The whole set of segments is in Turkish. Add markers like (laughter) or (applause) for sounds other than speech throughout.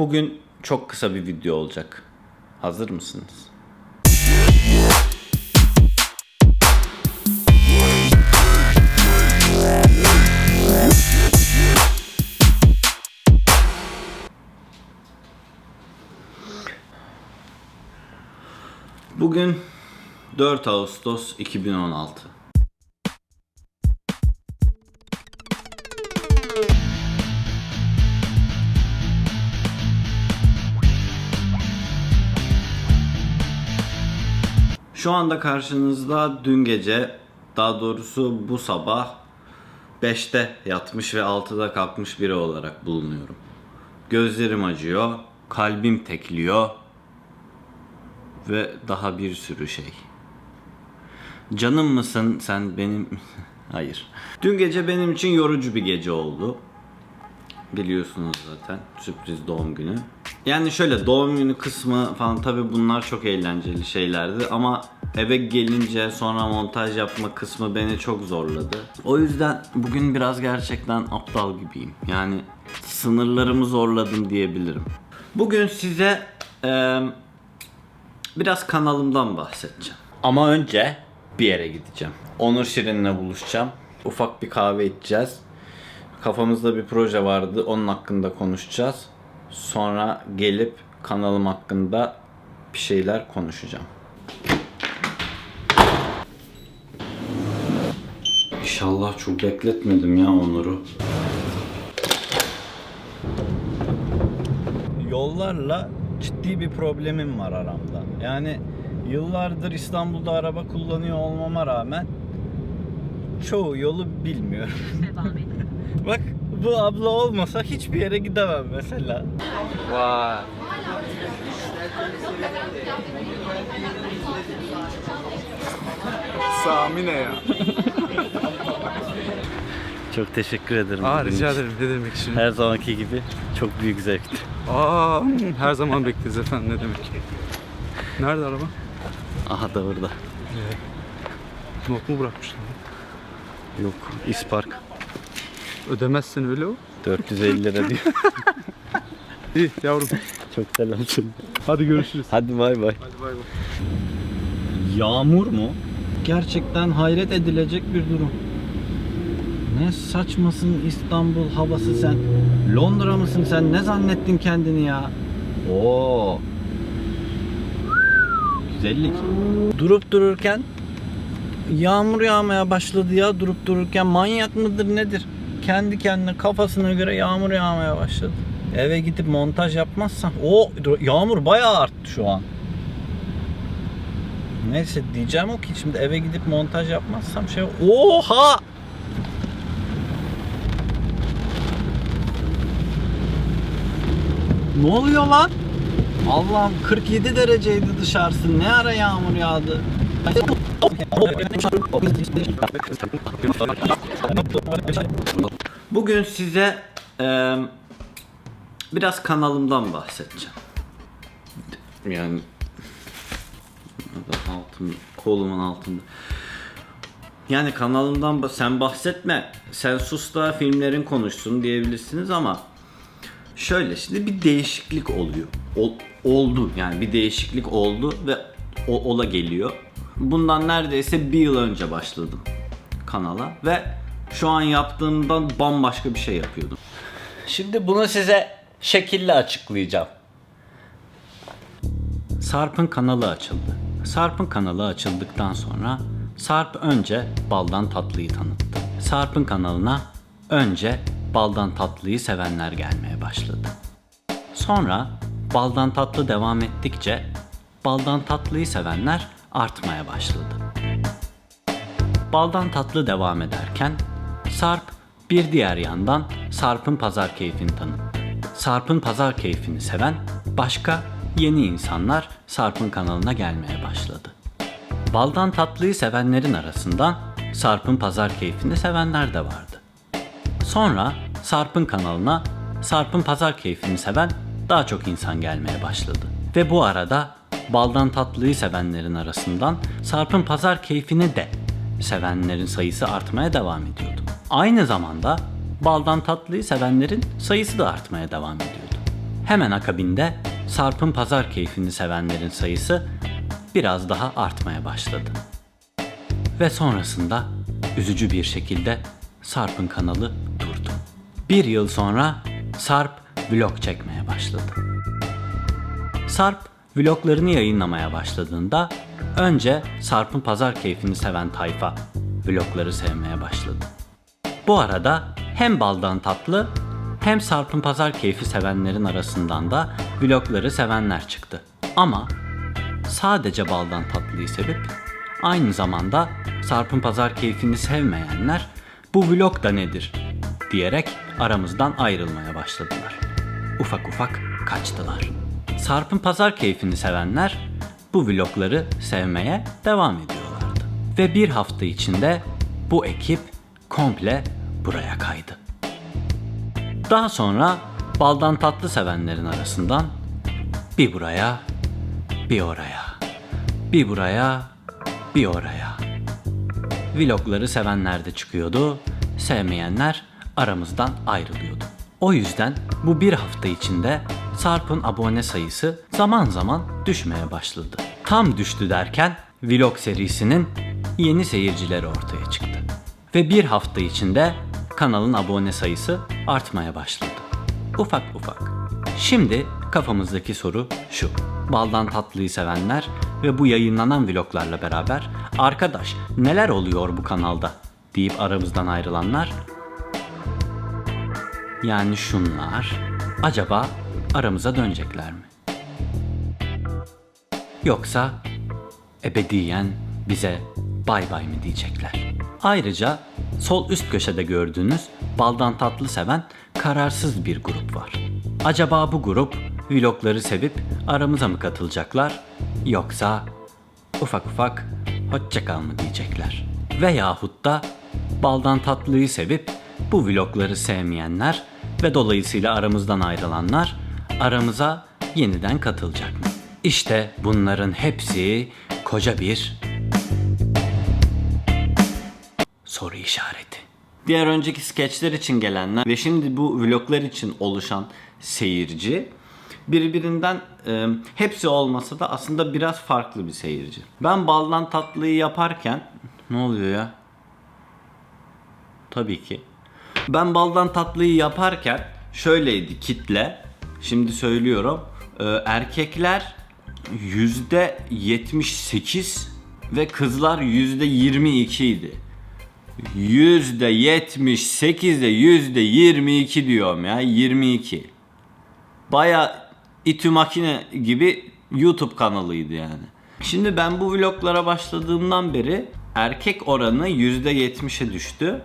Bugün çok kısa bir video olacak. Hazır mısınız? Bugün 4 Ağustos 2016. Şu anda karşınızda dün gece, daha doğrusu bu sabah 5'te yatmış ve 6'da kalkmış biri olarak bulunuyorum. Gözlerim acıyor, kalbim tekliyor ve daha bir sürü şey. Canım mısın sen benim? (laughs) Hayır. Dün gece benim için yorucu bir gece oldu. Biliyorsunuz zaten sürpriz doğum günü. Yani şöyle doğum günü kısmı falan tabi bunlar çok eğlenceli şeylerdi ama eve gelince sonra montaj yapma kısmı beni çok zorladı. O yüzden bugün biraz gerçekten aptal gibiyim. Yani sınırlarımı zorladım diyebilirim. Bugün size eee biraz kanalımdan bahsedeceğim. Ama önce bir yere gideceğim. Onur Şirin'le buluşacağım. Ufak bir kahve içeceğiz. Kafamızda bir proje vardı. Onun hakkında konuşacağız. Sonra gelip kanalım hakkında bir şeyler konuşacağım. İnşallah çok bekletmedim ya Onur'u. Yollarla ciddi bir problemim var aramda. Yani yıllardır İstanbul'da araba kullanıyor olmama rağmen çoğu yolu bilmiyorum. (laughs) Bak bu abla olmasa hiçbir yere gidemem mesela. Vay. Sami ne ya? (laughs) Çok teşekkür ederim. Aa bugün rica için. ederim ne demek şimdi? Her zamanki gibi çok büyük zevkti. Aa her zaman bekleriz efendim ne demek. Nerede araba? Aha da burada. Not mu bırakmışlar? Yok İspark Ödemezsen öyle o. 450 lira diyor. (laughs) İyi yavrum. çok selam söyle. Hadi görüşürüz. Hadi bay bay. Hadi bay bay. Yağmur mu? Gerçekten hayret edilecek bir durum. Ne saçmasın İstanbul havası sen. Londra mısın sen? Ne zannettin kendini ya? Oo. Güzellik. Durup dururken yağmur yağmaya başladı ya durup dururken manyak mıdır nedir? Kendi kendine kafasına göre yağmur yağmaya başladı. Eve gidip montaj yapmazsam o yağmur bayağı arttı şu an. Neyse diyeceğim o ki şimdi eve gidip montaj yapmazsam şey oha Ne oluyor lan? Allah'ım 47 dereceydi dışarısı. Ne ara yağmur yağdı? Bugün size eee, biraz kanalımdan bahsedeceğim. Yani altın, kolumun altında. Yani kanalımdan sen bahsetme, sen sus da filmlerin konuşsun diyebilirsiniz ama şöyle şimdi bir değişiklik oluyor. Ol- oldu yani bir değişiklik oldu ve o ola geliyor. Bundan neredeyse bir yıl önce başladım kanala ve şu an yaptığımdan bambaşka bir şey yapıyordum. Şimdi bunu size şekilli açıklayacağım. Sarp'ın kanalı açıldı. Sarp'ın kanalı açıldıktan sonra Sarp önce Baldan Tatlı'yı tanıttı. Sarp'ın kanalına önce Baldan Tatlı'yı sevenler gelmeye başladı. Sonra Baldan Tatlı devam ettikçe Baldan Tatlı'yı sevenler artmaya başladı. Baldan Tatlı devam ederken Sarp bir diğer yandan Sarp'ın pazar keyfini tanıttı. Sarp'ın pazar keyfini seven başka yeni insanlar Sarp'ın kanalına gelmeye başladı. Baldan tatlıyı sevenlerin arasından Sarp'ın pazar keyfini sevenler de vardı. Sonra Sarp'ın kanalına Sarp'ın pazar keyfini seven daha çok insan gelmeye başladı. Ve bu arada baldan tatlıyı sevenlerin arasından Sarp'ın pazar keyfini de sevenlerin sayısı artmaya devam ediyordu. Aynı zamanda baldan tatlıyı sevenlerin sayısı da artmaya devam ediyordu. Hemen akabinde Sarp'ın pazar keyfini sevenlerin sayısı biraz daha artmaya başladı. Ve sonrasında üzücü bir şekilde Sarp'ın kanalı durdu. Bir yıl sonra Sarp vlog çekmeye başladı. Sarp vloglarını yayınlamaya başladığında önce Sarp'ın pazar keyfini seven tayfa vlogları sevmeye başladı. Bu arada hem baldan tatlı hem Sarp'ın pazar keyfi sevenlerin arasından da vlogları sevenler çıktı. Ama sadece baldan tatlıyı sevip aynı zamanda Sarp'ın pazar keyfini sevmeyenler bu vlog da nedir diyerek aramızdan ayrılmaya başladılar. Ufak ufak kaçtılar. Sarp'ın pazar keyfini sevenler bu vlogları sevmeye devam ediyorlardı. Ve bir hafta içinde bu ekip komple buraya kaydı. Daha sonra baldan tatlı sevenlerin arasından bir buraya, bir oraya, bir buraya, bir oraya. Vlogları sevenler de çıkıyordu, sevmeyenler aramızdan ayrılıyordu. O yüzden bu bir hafta içinde Sarp'ın abone sayısı zaman zaman düşmeye başladı. Tam düştü derken vlog serisinin yeni seyircileri ortaya çıktı. Ve bir hafta içinde kanalın abone sayısı artmaya başladı. Ufak ufak. Şimdi kafamızdaki soru şu. Baldan tatlıyı sevenler ve bu yayınlanan vloglarla beraber arkadaş neler oluyor bu kanalda deyip aramızdan ayrılanlar yani şunlar acaba aramıza dönecekler mi? Yoksa ebediyen bize bay bay mı diyecekler? Ayrıca sol üst köşede gördüğünüz baldan tatlı seven kararsız bir grup var. Acaba bu grup vlogları sevip aramıza mı katılacaklar yoksa ufak ufak hoşça kal mı diyecekler? Veyahut da baldan tatlıyı sevip bu vlogları sevmeyenler ve dolayısıyla aramızdan ayrılanlar aramıza yeniden katılacak mı? İşte bunların hepsi koca bir soru işareti. Diğer önceki skeçler için gelenler ve şimdi bu vloglar için oluşan seyirci birbirinden e, hepsi olmasa da aslında biraz farklı bir seyirci. Ben baldan tatlıyı yaparken ne oluyor ya? Tabii ki. Ben baldan tatlıyı yaparken şöyleydi kitle. Şimdi söylüyorum. Ee, erkekler yüzde 78 ve kızlar yüzde 22 idi. Yüzde 78 de yüzde 22 diyorum ya 22. Baya İTÜ makine gibi YouTube kanalıydı yani. Şimdi ben bu vloglara başladığımdan beri erkek oranı %70'e düştü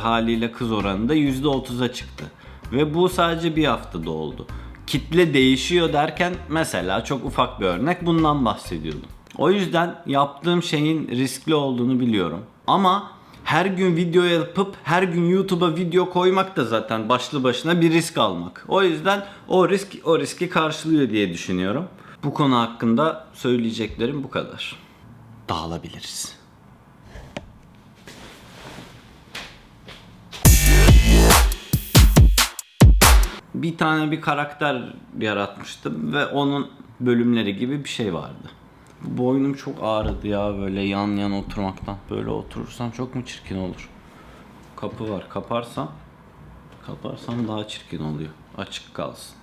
haliyle kız oranı da %30'a çıktı. Ve bu sadece bir haftada oldu. Kitle değişiyor derken mesela çok ufak bir örnek bundan bahsediyordum. O yüzden yaptığım şeyin riskli olduğunu biliyorum. Ama her gün video yapıp her gün YouTube'a video koymak da zaten başlı başına bir risk almak. O yüzden o risk o riski karşılıyor diye düşünüyorum. Bu konu hakkında söyleyeceklerim bu kadar. Dağılabiliriz. Bir tane bir karakter yaratmıştım ve onun bölümleri gibi bir şey vardı. Boynum çok ağrıdı ya böyle yan yan oturmaktan. Böyle oturursam çok mu çirkin olur? Kapı var. Kaparsam kaparsam daha çirkin oluyor. Açık kalsın.